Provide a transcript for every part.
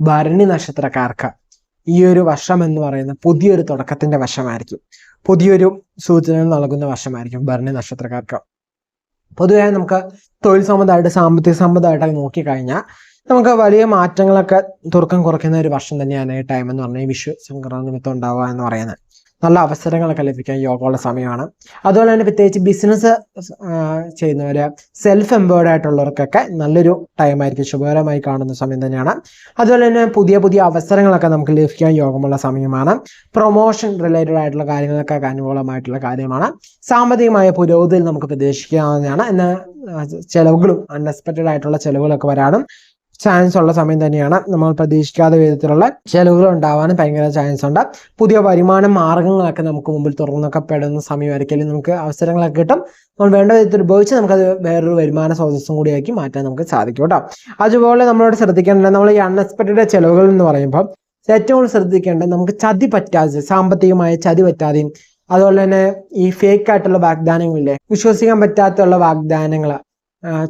ഭരണി നക്ഷത്രക്കാർക്ക് ഈ ഒരു വർഷം എന്ന് പറയുന്നത് പുതിയൊരു തുടക്കത്തിന്റെ വശമായിരിക്കും പുതിയൊരു സൂചനകൾ നൽകുന്ന വർഷമായിരിക്കും ഭരണി നക്ഷത്രക്കാർക്ക്. പൊതുവെ നമുക്ക് തൊഴിൽ സംബന്ധമായിട്ട് സാമ്പത്തിക സംബന്ധമായിട്ടൊക്കെ നോക്കിക്കഴിഞ്ഞാൽ നമുക്ക് വലിയ മാറ്റങ്ങളൊക്കെ തുറക്കം കുറയ്ക്കുന്ന ഒരു വർഷം തന്നെയാണ് ഈ ടൈം എന്ന് പറഞ്ഞാൽ ഈ വിഷു സംക്രമ നിമിത്തം ഉണ്ടാവുക എന്ന് പറയുന്നത്. നല്ല അവസരങ്ങളൊക്കെ ലഭിക്കാൻ യോഗമുള്ള സമയമാണ്. അതുപോലെ തന്നെ പ്രത്യേകിച്ച് ബിസിനസ് ചെയ്യുന്നവർ സെൽഫ് എംപ്ലോയ്ഡ് ആയിട്ടുള്ളവർക്കൊക്കെ നല്ലൊരു ടൈമായിരിക്കും ശുഭകരമായി കാണുന്ന സമയം തന്നെയാണ്. അതുപോലെ തന്നെ പുതിയ പുതിയ അവസരങ്ങളൊക്കെ നമുക്ക് ലഭിക്കാൻ യോഗമുള്ള സമയമാണ്. പ്രൊമോഷൻ റിലേറ്റഡ് ആയിട്ടുള്ള കാര്യങ്ങളൊക്കെ അനുകൂലമായിട്ടുള്ള കാര്യമാണ്. സാമ്പത്തികമായ പുരോഗതിയിൽ നമുക്ക് പ്രതീക്ഷിക്കാവുന്നതാണ്. എന്നാൽ ചെലവുകളും അൺഎക്സ്പെക്റ്റഡ് ആയിട്ടുള്ള ചെലവുകളൊക്കെ വരാനും ചാൻസ് ഉള്ള സമയം തന്നെയാണ് നമ്മൾ പ്രതീക്ഷിക്കാത്ത വിധത്തിലുള്ള ചെലവുകൾ ഉണ്ടാവാനും ഭയങ്കര ചാൻസ് ഉണ്ട്. പുതിയ വരുമാന മാർഗങ്ങളൊക്കെ നമുക്ക് മുമ്പിൽ തുറന്നൊക്കെ പെടുന്ന സമയമായിരിക്കും. നമുക്ക് അവസരങ്ങളൊക്കെ കിട്ടും. നമ്മൾ വേണ്ട വിധത്തിൽ ഉപയോഗിച്ച് നമുക്കത് വേറൊരു വരുമാന സ്രോതസ്സും കൂടിയാക്കി മാറ്റാൻ നമുക്ക് സാധിക്കും കേട്ടോ. അതുപോലെ നമ്മളോട് ശ്രദ്ധിക്കേണ്ടത് നമ്മൾ ഈ അൺഎക്സ്പെക്റ്റഡ് ചെലവുകൾ എന്ന് പറയുമ്പോൾ ഏറ്റവും കൂടുതൽ ശ്രദ്ധിക്കേണ്ടത് നമുക്ക് ചതി പറ്റാതെ സാമ്പത്തികമായ ചതി പറ്റാതെയും അതുപോലെ തന്നെ ഈ ഫേക്ക് ആയിട്ടുള്ള വാഗ്ദാനങ്ങളില്ലേ വിശ്വസിക്കാൻ പറ്റാത്തുള്ള വാഗ്ദാനങ്ങൾ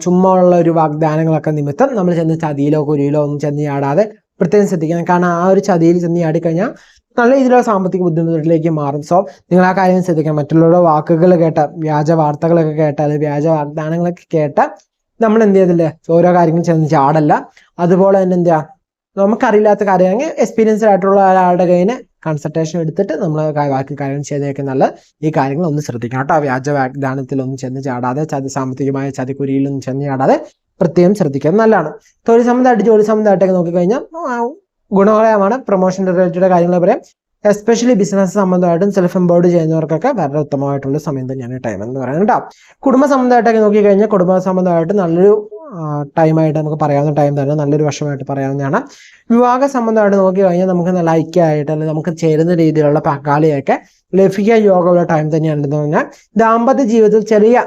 ചുമ്മാ ഉള്ള ഒരു വാഗ്ദാനങ്ങളൊക്കെ നിമിത്തം നമ്മൾ ചെന്ന് ചതിയിലോ കുരിയിലോ ഒന്നും ചെന്ന് ചാടാതെ പ്രത്യേകം ശ്രദ്ധിക്കണം. കാരണം ആ ഒരു ചതിയിൽ ചെന്ന് ചാടിക്കഴിഞ്ഞാൽ നല്ല രീതിയിലുള്ള സാമ്പത്തിക ബുദ്ധിമുട്ടിലേക്ക് മാറും. സോ നിങ്ങൾ ആ കാര്യം ശ്രദ്ധിക്കണം. മറ്റുള്ളവരുടെ വാക്കുകൾ കേട്ട വ്യാജ വാർത്തകളൊക്കെ കേട്ട അല്ലെങ്കിൽ വ്യാജ വാഗ്ദാനങ്ങളൊക്കെ കേട്ട നമ്മൾ എന്ത് ചെയ്തില്ലേ ഓരോ കാര്യങ്ങളും ചെന്ന് ചാടല്ല. അതുപോലെ തന്നെ എന്താ നമുക്കറിയില്ലാത്ത കാര്യമാണെങ്കിൽ എക്സ്പീരിയൻസ്ഡ് ആയിട്ടുള്ള ഒരാളുടെ കയ്യിൽ കൺസൾട്ടേഷൻ എടുത്തിട്ട് നമ്മൾ ബാക്കി കാര്യങ്ങൾ ചെയ്തേക്ക് നല്ല ഈ കാര്യങ്ങൾ ഒന്ന് ശ്രദ്ധിക്കണം കേട്ടോ. വ്യാജ വാഗ്ദാനത്തിലൊന്നും ചെന്ന് ചാടാതെ ചതി സാമ്പത്തികമായ ചതിക്കുരിയിലൊന്നും ചെന്ന് ചാടാതെ പ്രത്യേകം ശ്രദ്ധിക്കുക നല്ലതാണ്. തൊഴിൽ സംബന്ധമായിട്ട് ജോലി സംബന്ധമായിട്ടൊക്കെ നോക്കിക്കഴിഞ്ഞാൽ ഗുണകരമാണ്. പ്രൊമോഷൻ റിലേറ്റഡ് കാര്യങ്ങൾ പറയാം. എസ്പെഷ്യലി ബിസിനസ് സംബന്ധമായിട്ടും സെൽഫ് എംപ്ലോയ്ഡ് ചെയ്യുന്നവർക്കൊക്കെ വളരെ ഉത്തമമായിട്ടുള്ള സമയം തന്നെയാണ് ടൈം എന്ന് പറയുന്നത് കേട്ടോ. കുടുംബ സംബന്ധമായിട്ടൊക്കെ നോക്കിക്കഴിഞ്ഞാൽ കുടുംബ സംബന്ധമായിട്ട് നല്ലൊരു ടൈമായിട്ട് നമുക്ക് പറയാവുന്ന ടൈം തന്നെ നല്ലൊരു വർഷമായിട്ട് പറയാവുന്നതാണ്. വിവാഹ സംബന്ധമായിട്ട് നോക്കി കഴിഞ്ഞാൽ നമുക്ക് നല്ല ഐക്യമായിട്ട് അല്ലെങ്കിൽ നമുക്ക് ചേരുന്ന രീതിയിലുള്ള പങ്കാളിയൊക്കെ ലഭിക്കാൻ യോഗമുള്ള ടൈം തന്നെയാണെന്ന് പറഞ്ഞാൽ ദാമ്പത്യ ജീവിതത്തിൽ ചെറിയ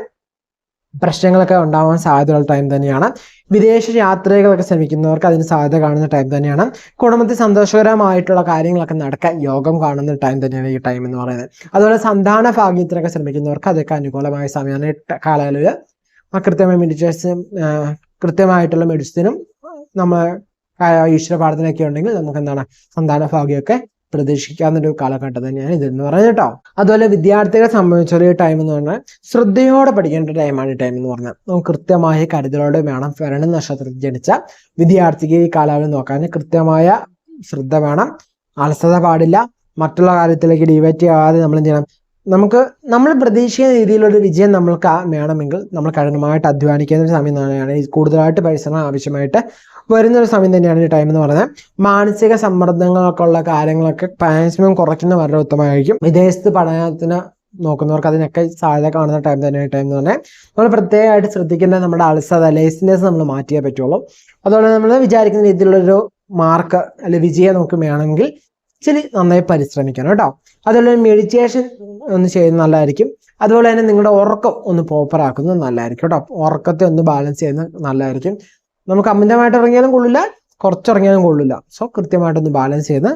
പ്രശ്നങ്ങളൊക്കെ ഉണ്ടാവാൻ സാധ്യതയുള്ള ടൈം തന്നെയാണ്. വിദേശ യാത്രകളൊക്കെ ശ്രമിക്കുന്നവർക്ക് അതിന് സാധ്യത കാണുന്ന ടൈം തന്നെയാണ്. കുടുംബത്തിൽ സന്തോഷകരമായിട്ടുള്ള കാര്യങ്ങളൊക്കെ നടക്കാൻ യോഗം കാണുന്ന ടൈം തന്നെയാണ് ഈ ടൈം എന്ന് പറയുന്നത്. അതുപോലെ സന്താന ഭാഗ്യത്തിനൊക്കെ ശ്രമിക്കുന്നവർക്ക് അതൊക്കെ അനുകൂലമായ സമയമാണ്. കാലയളവിൽ കൃത്യമായ മെഡിറ്റേഷൻ കൃത്യമായിട്ടുള്ള മെഡിസിനും നമ്മൾ ഈശ്വര പ്രാർത്ഥനയൊക്കെ ഉണ്ടെങ്കിൽ നമുക്ക് എന്താണ് സന്താന ഭാഗ്യമൊക്കെ പ്രതീക്ഷിക്കാവുന്ന ഒരു കാലഘട്ടം തന്നെയാണ് ഇതെന്ന് പറയുന്നത് കേട്ടോ. അതുപോലെ വിദ്യാർത്ഥികളെ സംബന്ധിച്ചുള്ള ടൈം എന്ന് പറഞ്ഞാൽ ശ്രദ്ധയോടെ പഠിക്കേണ്ട ടൈമാണ് ഈ ടൈം എന്ന് പറഞ്ഞാൽ. നമുക്ക് കൃത്യമായ കരുതലോടെ വേണം ഭരണ നക്ഷത്രത്തിൽ ജനിച്ച വിദ്യാർത്ഥിക്ക് ഈ കാലാവധി നോക്കാൻ. കൃത്യമായ ശ്രദ്ധ വേണം. അലസത പാടില്ല. മറ്റുള്ള കാര്യത്തിലേക്ക് ഡിവൈറ്റ് ചെയ്യാതെ നമ്മൾ ചെയ്യണം? നമുക്ക് നമ്മൾ പ്രതീക്ഷിക്കുന്ന രീതിയിലൊരു വിജയം നമ്മൾക്ക് വേണമെങ്കിൽ നമ്മൾ കഠിനമായിട്ട് അധ്വാനിക്കുന്ന ഒരു സമയം തന്നെയാണ്. കൂടുതലായിട്ട് പരിശ്രമം ആവശ്യമായിട്ട് വരുന്ന ഒരു സമയം തന്നെയാണ് ഈ ടൈം എന്ന് പറയുന്നത്. മാനസിക സമ്മർദ്ദങ്ങളൊക്കെ ഉള്ള കാര്യങ്ങളൊക്കെ മാക്സിമം കുറയ്ക്കുന്ന വളരെ ഉത്തമമായിരിക്കും. വിദേശത്ത് പഠനത്തിന് നോക്കുന്നവർക്ക് അതിനൊക്കെ സാധ്യത കാണുന്ന ടൈം തന്നെയാണ് ടൈം എന്ന് പറഞ്ഞാൽ. നമ്മൾ പ്രത്യേകമായിട്ട് ശ്രദ്ധിക്കേണ്ടത് നമ്മുടെ അലസത ലേസിനെസ് നമ്മൾ മാറ്റിയേ പറ്റുള്ളൂ. അതുപോലെ നമ്മൾ വിചാരിക്കുന്ന രീതിയിലുള്ളൊരു മാർക്ക് അല്ലെങ്കിൽ വിജയം നമുക്ക് വേണമെങ്കിൽ ഇച്ചിരി നന്നായി പരിശ്രമിക്കണം കേട്ടോ. അതുപോലെ മെഡിറ്റേഷൻ ഒന്ന് ചെയ്യുന്നത് നല്ലതായിരിക്കും. അതുപോലെ തന്നെ നിങ്ങളുടെ ഉറക്കം ഒന്ന് പ്രോപ്പർ ആക്കുന്നത് നല്ലതായിരിക്കും കേട്ടോ. ഉറക്കത്തെ ഒന്ന് ബാലൻസ് ചെയ്യുന്നത് നല്ലതായിരിക്കും. നമുക്ക് അമിതമായിട്ട് ഇറങ്ങിയാലും കൊള്ളില്ല കുറച്ചിറങ്ങിയാലും കൊള്ളില്ല. സോ കൃത്യമായിട്ടൊന്ന് ബാലൻസ് ചെയ്ത്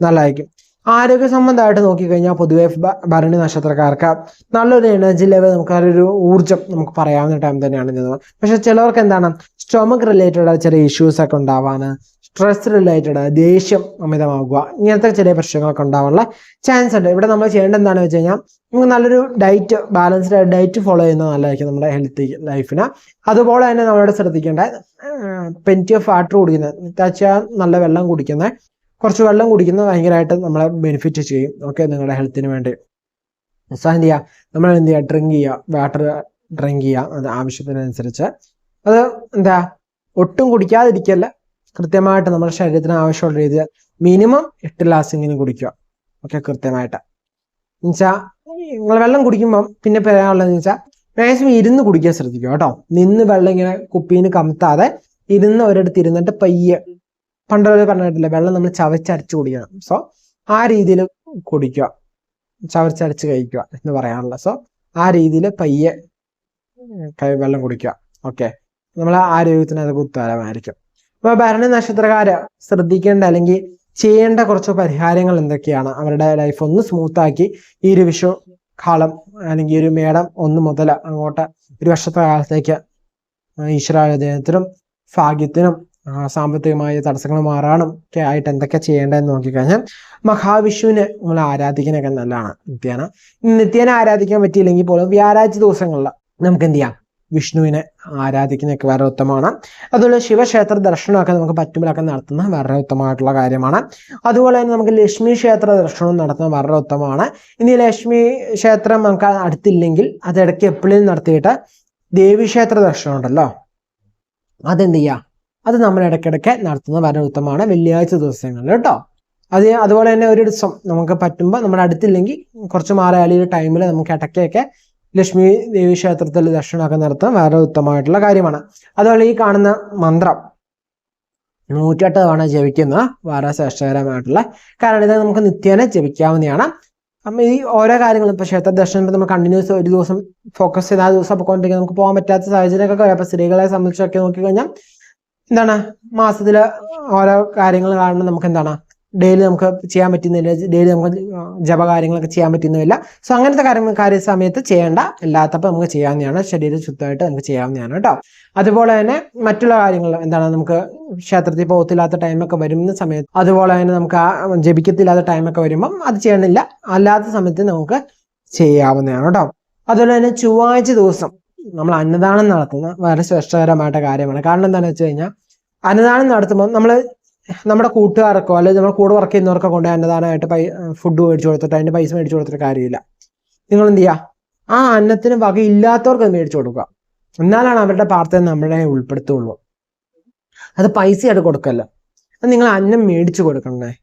നല്ലതായിരിക്കും. ആരോഗ്യ സംബന്ധമായിട്ട് നോക്കിക്കഴിഞ്ഞാൽ പൊതുവെ ഭരണി നക്ഷത്രക്കാർക്ക് നല്ലൊരു എനർജി ലെവൽ നമുക്ക് ഒരു ഊർജം നമുക്ക് പറയാവുന്ന ടൈം തന്നെയാണ് പക്ഷെ ചിലവർക്ക് എന്താണ് സ്റ്റൊമക് റിലേറ്റഡ് ചെറിയ ഇഷ്യൂസ് ഒക്കെ ഉണ്ടാവാന് സ്ട്രെസ് റിലേറ്റഡ് ദേഷ്യം അമിതമാകുക ഇങ്ങനത്തെ ചെറിയ പ്രശ്നങ്ങളൊക്കെ ഉണ്ടാവാനുള്ള ചാൻസ് ഉണ്ട്. ഇവിടെ നമ്മൾ ചെയ്യേണ്ട എന്താണെന്ന് വെച്ച് കഴിഞ്ഞാൽ നമുക്ക് നല്ലൊരു ഡയറ്റ് ബാലൻസ്ഡ് ഡയറ്റ് ഫോളോ ചെയ്യുന്നത് നല്ലതായിരിക്കും നമ്മുടെ ഹെൽത്തി ലൈഫിന് അതുപോലെ തന്നെ നമ്മളോട് ശ്രദ്ധിക്കേണ്ട പെന്റി ഓഫ് വാട്ടർ കുടിക്കുന്നത്. വെച്ചാൽ നല്ല വെള്ളം കുടിക്കുന്നത്. കുറച്ച് വെള്ളം കുടിക്കുന്നത് ഭയങ്കരമായിട്ട് നമ്മളെ ബെനിഫിറ്റ് ചെയ്യും. ഓക്കെ നിങ്ങളുടെ ഹെൽത്തിന് വേണ്ടി. സോ എന്ത് ചെയ്യുക നമ്മൾ എന്ത് ചെയ്യുക ഡ്രിങ്ക് ചെയ്യുക വാട്ടർ ഡ്രിങ്ക് ചെയ്യുക അത് ആവശ്യത്തിനനുസരിച്ച്. അത് എന്താ? ഒട്ടും കുടിക്കാതിരിക്കല്ല. കൃത്യമായിട്ട് നമ്മുടെ ശരീരത്തിന് ആവശ്യമുള്ള രീതിയിൽ മിനിമം എട്ട് ഗ്ലാസ് ഇങ്ങനെ കുടിക്കുക. ഓക്കെ കൃത്യമായിട്ട്. എന്നുവെച്ചാൽ നിങ്ങൾ വെള്ളം കുടിക്കുമ്പം പിന്നെ പറയാനുള്ളതെന്ന് വെച്ചാൽ മാക്സിമം ഇരുന്ന് കുടിക്കാൻ ശ്രദ്ധിക്കുക കേട്ടോ. നിന്ന് വെള്ളം ഇങ്ങനെ കുപ്പീന് കമത്താതെ ഇരുന്ന് ഒരിടത്ത് ഇരുന്നിട്ട് പയ്യെ പണ്ടുള്ളവർ പറഞ്ഞിട്ടില്ല വെള്ളം നമ്മൾ ചവച്ചരച്ച് കുടിക്കണം. സോ ആ രീതിയിൽ കുടിക്കുക. ചവച്ചരച്ച് കഴിക്കുക എന്ന് പറയാനുള്ളത്. സോ ആ രീതിയിൽ പയ്യെ വെള്ളം കുടിക്കുക. ഓക്കെ നമ്മളെ ആരോഗ്യത്തിന് അത് ഉത്തരമായിരിക്കും അപ്പൊ ഭരണ നക്ഷത്രക്കാര് ശ്രദ്ധിക്കേണ്ട അല്ലെങ്കിൽ ചെയ്യേണ്ട കുറച്ച് പരിഹാരങ്ങൾ എന്തൊക്കെയാണ്? അവരുടെ ലൈഫ് ഒന്ന് സ്മൂത്ത് ആക്കി ഈ ഒരു വിഷു കാലം അല്ലെങ്കിൽ ഒരു മേടം ഒന്ന് മുതൽ അങ്ങോട്ട് ഒരു വർഷത്തെ കാലത്തേക്ക് ഈശ്വരാരാധനത്തിനും ഭാഗ്യത്തിനും സാമ്പത്തികമായ തടസ്സങ്ങൾ മാറാനും ഒക്കെ ആയിട്ട് എന്തൊക്കെ ചെയ്യേണ്ടതെന്ന് നോക്കിക്കഴിഞ്ഞാൽ മഹാവിഷുവിനെ നമ്മൾ ആരാധിക്കാനൊക്കെ നല്ലതാണ്. നിത്യേന നിത്യേന ആരാധിക്കാൻ പറ്റിയില്ലെങ്കിൽ പോലും വ്യാഴാഴ്ച ദിവസങ്ങളിൽ നമുക്ക് എന്ത് ചെയ്യാം? വിഷ്ണുവിനെ ആരാധിക്കുന്നതൊക്കെ വളരെ ഉത്തമമാണ്. അതുപോലെ ശിവക്ഷേത്ര ദർശനമൊക്കെ നമുക്ക് പറ്റുമ്പോഴൊക്കെ നടത്തുന്ന വളരെ ഉത്തമമായിട്ടുള്ള കാര്യമാണ്. അതുപോലെ തന്നെ നമുക്ക് ലക്ഷ്മി ക്ഷേത്ര ദർശനവും നടത്തുന്നത് വളരെ ഉത്തമമാണ്. ഇനി ലക്ഷ്മി ക്ഷേത്രം നമുക്ക് അടുത്തില്ലെങ്കിൽ അത് ഇടയ്ക്ക് എപ്പോഴും നടത്തിയിട്ട് ദേവീക്ഷേത്ര ദർശനം ഉണ്ടല്ലോ? അതെന്ത് ചെയ്യുക അത് നമ്മൾ ഇടയ്ക്കിടയ്ക്ക് നടത്തുന്നത് വളരെ ഉത്തമമാണ് വെള്ളിയാഴ്ച ദിവസങ്ങളിൽ കേട്ടോ. അത് അതുപോലെ തന്നെ ഒരു ദിവസം നമുക്ക് പറ്റുമ്പോൾ നമ്മുടെ അടുത്തില്ലെങ്കിൽ കുറച്ച് മാറിയാൽ ടൈമിൽ നമുക്ക് ഇടയ്ക്കൊക്കെ ലക്ഷ്മി ദേവി ക്ഷേത്രത്തിൽ ദക്ഷിണമൊക്കെ നടത്താൻ വളരെ ഉത്തമമായിട്ടുള്ള കാര്യമാണ്. അതുപോലെ ഈ കാണുന്ന മന്ത്രം നൂറ്റെട്ട് തവണ ജപിക്കുന്ന വളരെ ശ്രേഷ്ഠകരമായിട്ടുള്ള കാരണം ഇത് നമുക്ക് നിത്യേന ജപിക്കാവുന്നതാണ്. അപ്പം ഈ ഓരോ കാര്യങ്ങളും ഇപ്പോൾ ക്ഷേത്ര ദർശനത്തിൽ നമ്മൾ കണ്ടിന്യൂസ് ഒരു ദിവസം ഫോക്കസ് ചെയ്ത് ആ ദിവസം പോയിക്കൊണ്ടിരിക്കുക നമുക്ക് പോകാൻ പറ്റാത്ത സാഹചര്യമൊക്കെ വരാം. അപ്പം സ്ത്രീകളെ സംബന്ധിച്ചൊക്കെ നോക്കിക്കഴിഞ്ഞാൽ എന്താണ്? മാസത്തിൽ ഓരോ കാര്യങ്ങൾ കാണുമ്പോൾ നമുക്ക് എന്താണ്? ഡെയിലി നമുക്ക് ചെയ്യാൻ പറ്റുന്നില്ല ഡെയിലി നമുക്ക് ജപ കാര്യങ്ങളൊക്കെ ചെയ്യാൻ പറ്റുന്നില്ല സോ അങ്ങനത്തെ കാര്യങ്ങൾ കാര്യ സമയത്ത് ചെയ്യേണ്ട ഇല്ലാത്തപ്പോൾ നമുക്ക് ചെയ്യാവുന്നതാണ്. ശരീരം ശുദ്ധമായിട്ട് നമുക്ക് ചെയ്യാവുന്നതാണ് കേട്ടോ. അതുപോലെ തന്നെ മറ്റുള്ള കാര്യങ്ങൾ എന്താണ് നമുക്ക് ക്ഷേത്രത്തിൽ പോകത്തില്ലാത്ത ടൈമൊക്കെ വരുന്ന സമയത്ത് അതുപോലെ തന്നെ നമുക്ക് ജപിക്കത്തില്ലാത്ത ടൈമൊക്കെ വരുമ്പം അത് ചെയ്യണില്ല. അല്ലാത്ത സമയത്ത് നമുക്ക് ചെയ്യാവുന്നതാണ് കേട്ടോ. അതുപോലെ തന്നെ ചൊവ്വാഴ്ച ദിവസം നമ്മൾ അന്നദാനം നടത്തുന്ന വളരെ ശ്രേഷ്ഠകരമായിട്ട് കാര്യമാണ്. കാരണം എന്താണെന്ന് വെച്ച് കഴിഞ്ഞാൽ അന്നദാനം നടത്തുമ്പോൾ നമ്മൾ നമ്മുടെ കൂട്ടുകാർക്കോ അല്ലെങ്കിൽ നമ്മുടെ കൂടെ വർക്ക് ചെയ്യുന്നവർക്കോ കൊണ്ട് അന്നദാനമായിട്ട് പൈ ഫുഡ് മേടിച്ചു കൊടുത്തിട്ട് അതിന്റെ പൈസ മേടിച്ചു കൊടുത്തിട്ട് കാര്യമില്ല. നിങ്ങൾ എന്ത് ചെയ്യുക ആ അന്നത്തിന് വകയില്ലാത്തവർക്ക് അത് മേടിച്ചു കൊടുക്കുക. എന്നാലാണ് അവരുടെ പ്രാർത്ഥന നമ്മളെ ഉൾപ്പെടുത്തുള്ളൂ. അത് പൈസയായിട്ട് കൊടുക്കല്ല. അത് നിങ്ങൾ അന്നം മേടിച്ചു കൊടുക്കണേ.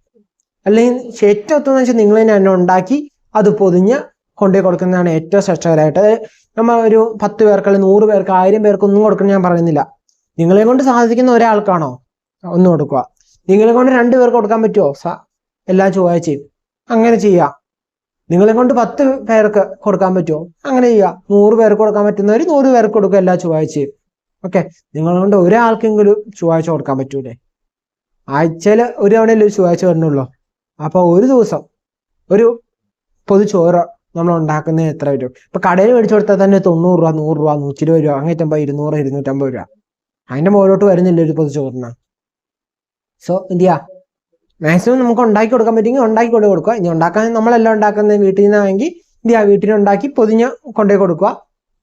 അല്ലെങ്കിൽ ഏറ്റവും എന്ന് വെച്ചാൽ നിങ്ങൾ തന്നെ അന്നം ഉണ്ടാക്കി അത് പൊതിഞ്ഞ് കൊണ്ടുപോയി കൊടുക്കുന്നതാണ് ഏറ്റവും ശ്രേഷ്ഠകരമായിട്ട്. നമ്മൾ ഒരു പത്ത് പേർക്ക് അല്ലെങ്കിൽ നൂറ് പേർക്ക് ആയിരം പേർക്ക് ഒന്നും കൊടുക്കണം ഞാൻ പറയുന്നില്ല. നിങ്ങളെ കൊണ്ട് സാധിക്കുന്ന ഒരാൾക്കാണോ? ഒന്നും കൊടുക്കുക. നിങ്ങളെ കൊണ്ട് രണ്ടു പേർക്ക് കൊടുക്കാൻ പറ്റുമോ സ- എല്ലാ ചൊവ്വാഴ്ചയും അങ്ങനെ ചെയ്യാം. നിങ്ങളെ കൊണ്ട് പത്ത് പേർക്ക് കൊടുക്കാൻ പറ്റുമോ അങ്ങനെ ചെയ്യുക നൂറ് പേർക്ക് കൊടുക്കാൻ പറ്റുന്നവർ നൂറ് പേർക്ക് കൊടുക്കുക എല്ലാ ചൊവ്വാഴ്ചയും ഓക്കെ? നിങ്ങളെ കൊണ്ട് ഒരാൾക്കെങ്കിലും ചൊവ്വാഴ്ച കൊടുക്കാൻ പറ്റൂലേ? ആഴ്ചയിൽ ഒരു തവണയല്ലേ ചൊവ്വാഴ്ച വരുന്നുള്ളൂ. അപ്പോൾ ഒരു ദിവസം ഒരു പൊതു ചോറ് നമ്മൾ ഉണ്ടാക്കുന്നത് എത്ര വരും ഇപ്പൊ കടയിൽ മേടിച്ചു കൊടുത്താൽ തന്നെ തൊണ്ണൂറ് രൂപ നൂറ് രൂപ നൂറ്റി ഇരുപത് രൂപ അങ്ങേറ്റമ്പത് ഇരുന്നൂറ് ഇരുന്നൂറ്റമ്പത് രൂപ. അതിന്റെ മുകളിലോട്ട് വരുന്നില്ല ഒരു പൊതു ചോറിന്? സോ എന്ത് ചെയ്യാ? മാക്സിമം നമുക്ക് ഉണ്ടാക്കി കൊടുക്കാൻ പറ്റുമെങ്കിൽ ഉണ്ടാക്കി കൊണ്ട് കൊടുക്കുക. ഇനി ഉണ്ടാക്കാൻ നമ്മളെല്ലാം ഉണ്ടാക്കുന്നത് വീട്ടിൽ നിന്നാണെങ്കിൽ എന്ത് വീട്ടിൽ ഉണ്ടാക്കി പൊതിഞ്ഞ് കൊണ്ടുപോയി കൊടുക്കുക.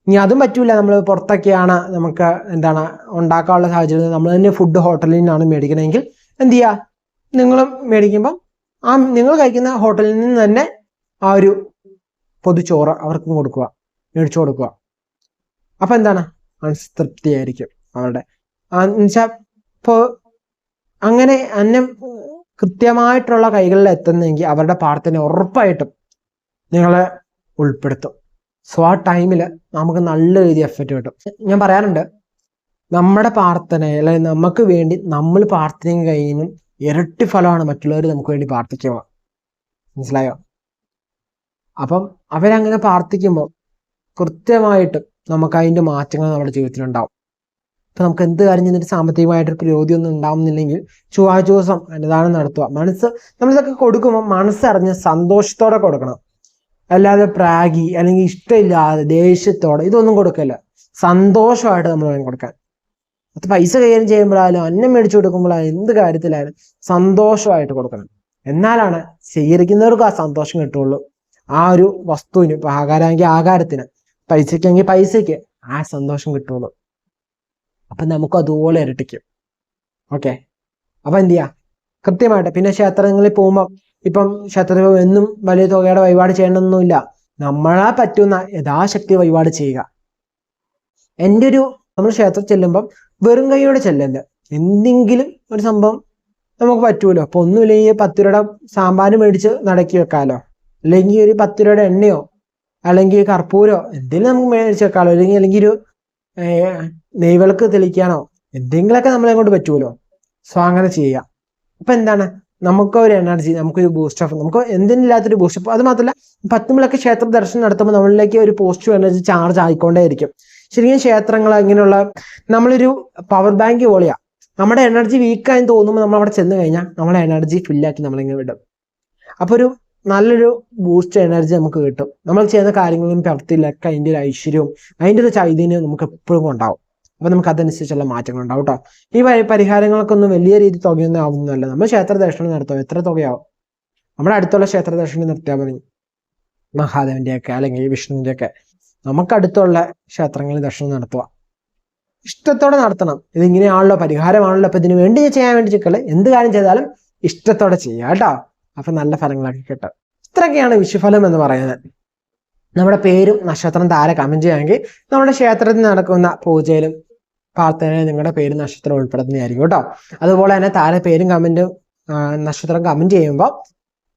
ഇനി അതും പറ്റൂല. നമ്മൾ പുറത്തൊക്കെയാണ് നമുക്ക് എന്താണ് ഉണ്ടാക്കാനുള്ള സാഹചര്യം. നമ്മൾ തന്നെ ഫുഡ് ഹോട്ടലിൽ നിന്നാണ് മേടിക്കണമെങ്കിൽ എന്ത് ചെയ്യുക നിങ്ങൾ മേടിക്കുമ്പം ആ നിങ്ങൾ കഴിക്കുന്ന ഹോട്ടലിൽ നിന്ന് തന്നെ ആ ഒരു പൊതുചോറ് അവർക്കും കൊടുക്കുക. മേടിച്ചു കൊടുക്കുക. അപ്പൊ എന്താണ്? മനസ്തൃപ്തിയായിരിക്കും അവരുടെ. എന്നുവെച്ചാൽ ഇപ്പോൾ അങ്ങനെ അന്നെ കൃത്യമായിട്ടുള്ള കൈകളിൽ എത്തുന്നെങ്കിൽ അവരുടെ പാഠത്തിനെ ഉറപ്പായിട്ടും നിങ്ങളെ ഉൾപ്പെടുത്തും. സോ ആ ടൈമിൽ നമുക്ക് നല്ല രീതി എഫക്റ്റ് കിട്ടും. ഞാൻ പറയാറുണ്ട് നമ്മുടെ പ്രാർത്ഥന അല്ലെങ്കിൽ നമുക്ക് വേണ്ടി നമ്മൾ പ്രാർത്ഥനയും കഴിയുമ്പോൾ ഇരട്ടി ഫലമാണ് മറ്റുള്ളവർ നമുക്ക് വേണ്ടി പ്രാർത്ഥിക്കുക. മനസ്സിലായോ? അപ്പം അവരങ്ങനെ പ്രാർത്ഥിക്കുമ്പോൾ കൃത്യമായിട്ട് നമുക്ക് അതിന്റെ മാറ്റങ്ങൾ നമ്മുടെ ജീവിതത്തിലുണ്ടാവും ഇപ്പൊ നമുക്ക് എന്ത് കാര്യം ചെയ്യുന്നിട്ട് സാമ്പത്തികമായിട്ടൊരു പുരോഗതി ഒന്നും ഉണ്ടാവുന്നില്ലെങ്കിൽ ചൊവ്വാഴ്ച ദിവസം അന്നദാനം നടത്തുക. മനസ്സ് നമ്മളിതൊക്കെ കൊടുക്കുമ്പോൾ മനസ്സറിഞ്ഞ് സന്തോഷത്തോടെ കൊടുക്കണം. അല്ലാതെ പ്രാഗി അല്ലെങ്കിൽ ഇഷ്ടമില്ലാതെ ദേഷ്യത്തോടെ ഇതൊന്നും കൊടുക്കല്ല. സന്തോഷമായിട്ട് നമ്മൾ വേണം കൊടുക്കാൻ. അത് പൈസ കൈകാര്യം ചെയ്യുമ്പോഴായാലും അന്നം മേടിച്ചു കൊടുക്കുമ്പോഴായാലും എന്ത് കാര്യത്തിലായാലും സന്തോഷമായിട്ട് കൊടുക്കണം. എന്നാലാണ് സ്വീകരിക്കുന്നവർക്ക് ആ സന്തോഷം കിട്ടുള്ളൂ ആ ഒരു വസ്തുവിന് ഇപ്പൊ ആകാരമെങ്കിൽ ആകാരത്തിന് പൈസയ്ക്കെങ്കിൽ പൈസയ്ക്ക് ആ സന്തോഷം കിട്ടുള്ളൂ അപ്പൊ നമുക്ക് അതുപോലെ ഇരട്ടിക്കും. ഓക്കെ അപ്പൊ എന്ത് ചെയ്യുക കൃത്യമായിട്ട്. പിന്നെ ക്ഷേത്രങ്ങളിൽ പോകുമ്പോൾ ഇപ്പം ക്ഷേത്രത്തിൽ എന്നും വലിയ തുകയുടെ വഴിപാട് ചെയ്യണമെന്നൊന്നുമില്ല നമ്മളാ പറ്റുന്ന യഥാശക്തി വഴിപാട് ചെയ്യുക. എന്റെ ഒരു നമ്മൾ ക്ഷേത്രത്തിൽ ചെല്ലുമ്പം വെറും കൈയോടെ ചെല്ലല്ല എന്തെങ്കിലും ഒരു സംഭവം നമുക്ക് പറ്റൂലോ? അപ്പൊ ഒന്നുമില്ലെങ്കിൽ പത്ത് രൂപയുടെ സാമ്പാർ മേടിച്ച് നടക്കി വെക്കാലോ? അല്ലെങ്കിൽ ഒരു പത്ത് രൂപയുടെ എണ്ണയോ? അല്ലെങ്കിൽ കർപ്പൂരോ? എന്തെങ്കിലും നമുക്ക് മേടിച്ച് വെക്കാമല്ലോ അല്ലെങ്കിൽ അല്ലെങ്കിൽ ഒരു നെയ്വിളക്ക് തെളിക്കാനോ എന്തെങ്കിലുമൊക്കെ നമ്മളെ കൊണ്ട് പറ്റുമല്ലോ സോ അങ്ങനെ ചെയ്യാം. അപ്പൊ എന്താണ്? നമുക്ക് ഒരു എനർജി നമുക്കൊരു ബൂസ്റ്റ് ഓഫ് നമുക്ക് എന്തിനില്ലാത്തൊരു ബൂസ്റ്റ് അത് മാത്രമല്ല പത്തുമ്പോഴൊക്കെ ക്ഷേത്ര ദർശനം നടത്തുമ്പോൾ നമ്മളിലേക്ക് ഒരു പോസിറ്റീവ് എനർജി ചാർജ് ആയിക്കൊണ്ടേയിരിക്കും. ശരിക്കും ക്ഷേത്രങ്ങൾ ഇങ്ങനെയുള്ള നമ്മളൊരു പവർ ബാങ്ക് പോലെയാ. നമ്മുടെ എനർജി വീക്കായി തോന്നുമ്പോൾ നമ്മൾ അവിടെ ചെന്ന് കഴിഞ്ഞാൽ നമ്മളെ എനർജി ഫില്ലാക്കി നമ്മളിങ്ങനെ വിടും. അപ്പോൾ ഒരു നല്ലൊരു ബൂസ്റ്റ് എനർജി നമുക്ക് കിട്ടും. നമ്മൾ ചെയ്യുന്ന കാര്യങ്ങളും പ്രവൃത്തിയിലൊക്കെ അതിന്റെ ഒരു ഐശ്വര്യവും അതിന്റെ ഒരു ചൈതന്യവും നമുക്ക് എപ്പോഴും ഉണ്ടാവും. അപ്പൊ നമുക്ക് അതനുസരിച്ചുള്ള മാറ്റങ്ങൾ ഉണ്ടാവും കേട്ടോ ഈ പരി- പരിഹാരങ്ങൾക്കൊന്നും വലിയ രീതി തുകയൊന്നും ആവുന്നതല്ല. നമ്മൾ ക്ഷേത്ര ദർശനം നടത്തും. എത്ര തുകയാവും? നമ്മുടെ അടുത്തുള്ള ക്ഷേത്ര ദർശനം നടത്തിയാൽ മതി. മഹാദേവന്റെ ഒക്കെ അല്ലെങ്കിൽ വിഷ്ണുവിന്റെ ഒക്കെ നമുക്ക് അടുത്തുള്ള ക്ഷേത്രങ്ങളിൽ ദർശനം നടത്തുക. ഇഷ്ടത്തോടെ നടത്തണം. ഇതിങ്ങനെയാണല്ലോ പരിഹാരമാണല്ലോ. അപ്പൊ ഇതിന് വേണ്ടി ചെയ്യാൻ വേണ്ടി ചിക്കൽ എന്ത് കാര്യം ചെയ്താലും ഇഷ്ടത്തോടെ ചെയ്യുക കേട്ടോ അപ്പൊ നല്ല ഫലങ്ങളൊക്കെ കിട്ടും. ഇത്രയൊക്കെയാണ് വിഷുഫലം എന്ന് പറയുന്നത്. നമ്മുടെ പേരും നക്ഷത്രം താര കമന്റ് ചെയ്യുകയാണെങ്കിൽ നമ്മുടെ ക്ഷേത്രത്തിൽ നടക്കുന്ന പൂജയിലും പ്രാർത്ഥനയിലും നിങ്ങളുടെ പേരും നക്ഷത്രം ഉൾപ്പെടുത്തുന്നതായിരിക്കും കേട്ടോ. അതുപോലെ തന്നെ താര പേരും കമന്റും നക്ഷത്രം കമന്റ് ചെയ്യുമ്പോൾ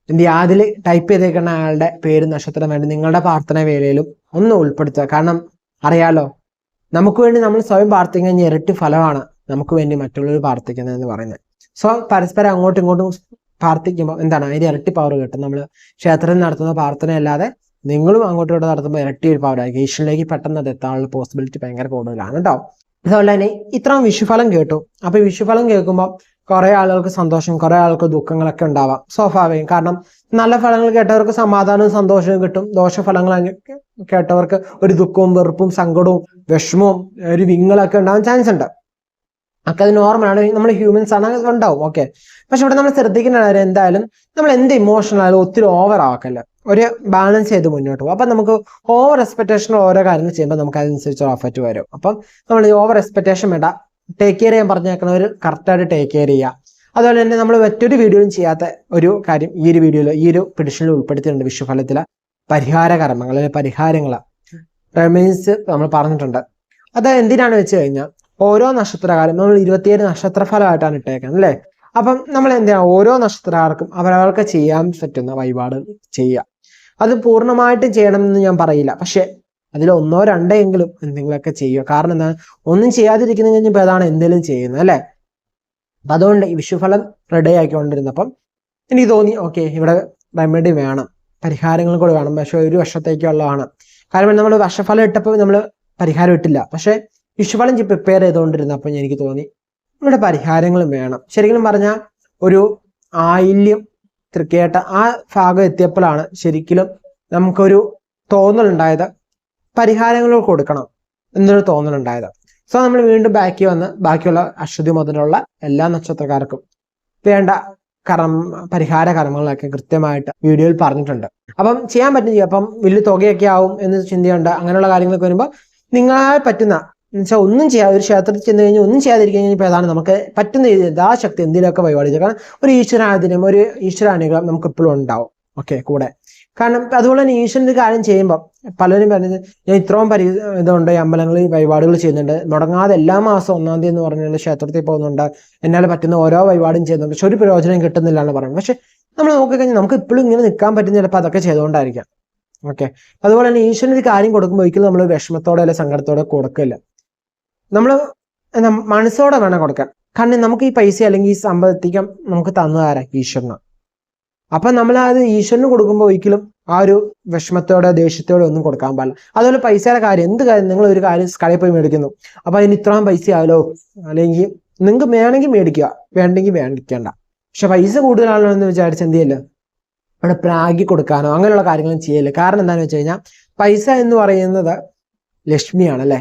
ചെയ്യുക അതിൽ ടൈപ്പ് ചെയ്തേക്കുന്ന ആളുടെ പേരും നക്ഷത്രം വേണ്ടി നിങ്ങളുടെ പ്രാർത്ഥന വേളയിലും ഒന്ന് ഉൾപ്പെടുത്തുക. കാരണം അറിയാലോ നമുക്ക് വേണ്ടി നമ്മൾ സ്വയം പ്രാർത്ഥിക്കുന്ന ഇരട്ടി ഫലമാണ് നമുക്ക് വേണ്ടി മറ്റുള്ളവർ പ്രാർത്ഥിക്കുന്നത് എന്ന് പറയുന്നത്. സോ പരസ്പരം അങ്ങോട്ടും ഇങ്ങോട്ടും പ്രാർത്ഥിക്കുമ്പോൾ എന്താണ്? അതിന്റെ ഇരട്ടി പവർ കിട്ടും. നമ്മൾ ക്ഷേത്രത്തിൽ നടത്തുന്ന പ്രാർത്ഥന അല്ലാതെ നിങ്ങളും അങ്ങോട്ടും ഇവിടെ നടത്തുമ്പോൾ ഇരട്ടി ഒരു പവർ ഏഷ്യയിലേക്ക് പെട്ടെന്ന് അത് എത്താനുള്ള പോസിബിലിറ്റി ഭയങ്കര കൂടുതലാണ് കേട്ടോ. അതുപോലെ തന്നെ ഇത്രയും വിഷുഫലം കേട്ടു. അപ്പൊ ഈ വിഷുഫലം കേൾക്കുമ്പോൾ കുറെ ആളുകൾക്ക് സന്തോഷം കുറെ ആൾക്ക് ദുഃഖങ്ങളൊക്കെ ഉണ്ടാവാം. സ്വാഭാവികം. കാരണം നല്ല ഫലങ്ങൾ കേട്ടവർക്ക് സമാധാനവും സന്തോഷവും കിട്ടും. ദോഷഫലങ്ങൾ കേട്ടവർക്ക് ഒരു ദുഃഖവും വെറുപ്പും സങ്കടവും വിഷമവും ഒരു വിങ്ങളൊക്കെ ഉണ്ടാവാൻ ചാൻസ് ഉണ്ട്. ഒക്കെ അത് നോർമലാണ് നമ്മൾ ഹ്യൂമൻസ് ആണ്. ഉണ്ടാവും. ഓക്കെ പക്ഷെ ഇവിടെ നമ്മൾ ശ്രദ്ധിക്കുന്ന കാര്യം എന്തായാലും നമ്മൾ എന്ത് ഇമോഷണൽ ആയാലും ഒത്തിരി ഓവർ ആക്കല്ല ഒരു ബാലൻസ് ചെയ്ത് മുന്നോട്ട് പോകും. അപ്പം നമുക്ക് ഓവർ എക്സ്പെക്ടേഷൻ ഓരോ കാര്യങ്ങൾ ചെയ്യുമ്പോൾ നമുക്ക് അതിനനുസരിച്ച് എഫക്റ്റ് വരും. അപ്പം നമ്മൾ ഈ ഓവർ എക്സ്പെക്ടേഷൻ വേണ്ട. ടേക്ക് കെയർ ചെയ്യാൻ പറഞ്ഞേക്കുന്നവർ കറക്റ്റായിട്ട് ടേക്ക് കെയർ ചെയ്യുക. അതുപോലെ തന്നെ നമ്മൾ മറ്റൊരു വീഡിയോയും ചെയ്യാത്ത ഒരു കാര്യം ഈ ഒരു വീഡിയോയിൽ ഈ ഒരു പെഡിഷനിൽ ഉൾപ്പെടുത്തിയിട്ടുണ്ട് വിഷുഫലത്തിലെ പരിഹാര കർമ്മങ്ങൾ അല്ലെങ്കിൽ പരിഹാരങ്ങൾ. റെമീൻസ് നമ്മൾ പറഞ്ഞിട്ടുണ്ട്. അത് എന്തിനാണ് വെച്ച് കഴിഞ്ഞാൽ ഓരോ നക്ഷത്രകാലം നമ്മൾ ഇരുപത്തിയേഴ് നക്ഷത്രഫലമായിട്ടാണ് ഇട്ടേക്കുന്നത് അല്ലേ? അപ്പം നമ്മൾ എന്തിനാ ഓരോ നക്ഷത്രക്കാർക്കും അവരവർക്ക് ചെയ്യാൻ പറ്റുന്ന വഴിപാട് ചെയ്യുക. അത് പൂർണമായിട്ടും ചെയ്യണമെന്ന് ഞാൻ പറയില്ല. പക്ഷെ അതിൽ ഒന്നോ രണ്ടോ എങ്കിലും എന്തെങ്കിലുമൊക്കെ ചെയ്യുക. കാരണം എന്താ ഒന്നും ചെയ്യാതിരിക്കുന്ന കഴിഞ്ഞപ്പോൾ അതാണ് എന്തെങ്കിലും ചെയ്യുന്നത് അല്ലേ? അപ്പൊ അതുകൊണ്ട് ഈ വിഷുഫലം റെഡി ആക്കിക്കൊണ്ടിരുന്നപ്പം എനിക്ക് തോന്നി ഓക്കെ ഇവിടെ റെമഡി വേണം. പരിഹാരങ്ങൾ കൂടെ വേണം. പക്ഷെ ഒരു വർഷത്തേക്കുള്ളതാണ്. കാരണം നമ്മൾ വർഷഫലം ഇട്ടപ്പോൾ നമ്മൾ പരിഹാരം ഇട്ടില്ല. പക്ഷെ വിഷുഫലം പ്രിപ്പയർ ചെയ്തുകൊണ്ടിരുന്നപ്പോൾ എനിക്ക് തോന്നി ഇവിടെ പരിഹാരങ്ങളും വേണം. ശരിക്കും പറഞ്ഞാൽ ഒരു ആയില്യം തൃക്കേട്ട ആ ഭാഗം എത്തിയപ്പോഴാണ് ശരിക്കും നമുക്കൊരു തോന്നലുണ്ടായത്. പരിഹാരങ്ങൾ കൊടുക്കണം എന്നൊരു തോന്നലുണ്ടായത്. സോ നമ്മൾ വീണ്ടും ബാക്കി വന്ന് ബാക്കിയുള്ള അശ്വതി മുതലുള്ള എല്ലാ നക്ഷത്രക്കാർക്കും വേണ്ട കർമ്മ പരിഹാര കർമ്മങ്ങളൊക്കെ കൃത്യമായിട്ട് വീഡിയോയിൽ പറഞ്ഞിട്ടുണ്ട്. അപ്പം ചെയ്യാൻ പറ്റും ചെയ്യും അപ്പം വലിയ തുകയൊക്കെ ആവും എന്ന് ചിന്തയുണ്ട് അങ്ങനെയുള്ള കാര്യങ്ങളൊക്കെ വരുമ്പോൾ നിങ്ങളാൽ പറ്റുന്ന എന്നുവെച്ചാൽ ഒന്നും ചെയ്യാതെ ഒരു ക്ഷേത്രത്തിൽ ചെന്ന് കഴിഞ്ഞാൽ ഒന്നും ചെയ്യാതിരിക്കാൻ കഴിഞ്ഞാൽ അതാണ് നമുക്ക് പറ്റുന്ന രീതിയിൽ ശക്തി എന്തെങ്കിലുമൊക്കെ പരിപാടി ചെയ്യുക കാരണം ഒരു ഈശ്വരാധീനം ഒരു ഈശ്വരാനുഗ്രഹം നമുക്ക് എപ്പോഴും ഉണ്ടാവും. ഓക്കെ കൂടെ. കാരണം അതുപോലെ തന്നെ ഈശ്വരന്റെ കാര്യം ചെയ്യുമ്പോൾ പലരും പറഞ്ഞത് ഞാൻ ഇത്രയും പരി ഇതുണ്ട് അമ്പലങ്ങളിൽ വഴിപാടുകൾ ചെയ്യുന്നുണ്ട്. മുടങ്ങാതെ എല്ലാ മാസം ഒന്നാം തീയതി എന്ന് പറഞ്ഞാൽ ക്ഷേത്രത്തിൽ പോകുന്നുണ്ട്. എന്നാൽ പറ്റുന്ന ഓരോ വഴിപാടും ചെയ്യുന്നുണ്ട്. പക്ഷെ ഒരു പ്രയോജനം കിട്ടുന്നില്ല എന്ന് പറയുന്നത്. പക്ഷെ നമ്മൾ നോക്കിക്കഴിഞ്ഞാൽ നമുക്ക് ഇപ്പോഴും ഇങ്ങനെ നിൽക്കാൻ പറ്റുന്ന ചിലപ്പോൾ അതൊക്കെ ചെയ്തുകൊണ്ടായിരിക്കാം. ഓക്കെ. അതുപോലെ തന്നെ ഈശ്വരൻ ഒരു കാര്യം കൊടുക്കുമ്പോൾ ഒരിക്കലും നമ്മൾ വിഷമത്തോടെ അല്ലെങ്കിൽ സങ്കടത്തോടെ കൊടുക്കില്ല. നമ്മൾ മനസ്സോടെ വേണം കൊടുക്കാൻ. കാരണം നമുക്ക് ഈ പൈസ അല്ലെങ്കിൽ ഈ സമ്പത്തിക്കം നമുക്ക് തന്നതാരാ ഈശ്വരനാണ് അപ്പൊ നമ്മൾ അത് ഈശ്വരന് കൊടുക്കുമ്പോൾ ഒരിക്കലും ആ ഒരു വിഷമത്തോടെ ദേഷ്യത്തോടെ ഒന്നും കൊടുക്കാൻ പാടില്ല. അതുപോലെ പൈസയുടെ കാര്യം എന്ത് കാര്യം? നിങ്ങൾ ഒരു കാര്യം കടയിൽ പോയി മേടിക്കുന്നു. അപ്പൊ അതിന് ഇത്രയും പൈസ ആയാലോ? അല്ലെങ്കിൽ നിങ്ങൾക്ക് വേണമെങ്കിൽ മേടിക്കുക. വേണ്ടെങ്കിൽ മേടിക്കേണ്ട പക്ഷെ പൈസ കൂടുതലാണല്ലോ എന്ന് വിചാരിച്ച് എന്ത് ചെയ്യല്ലോ അവിടെ പ്രാഗി കൊടുക്കാനോ അങ്ങനെയുള്ള കാര്യങ്ങളും ചെയ്യല്ലേ കാരണം എന്താണെന്ന് വെച്ച് കഴിഞ്ഞാൽ പൈസ എന്ന് പറയുന്നത് ലക്ഷ്മിയാണ് അല്ലെ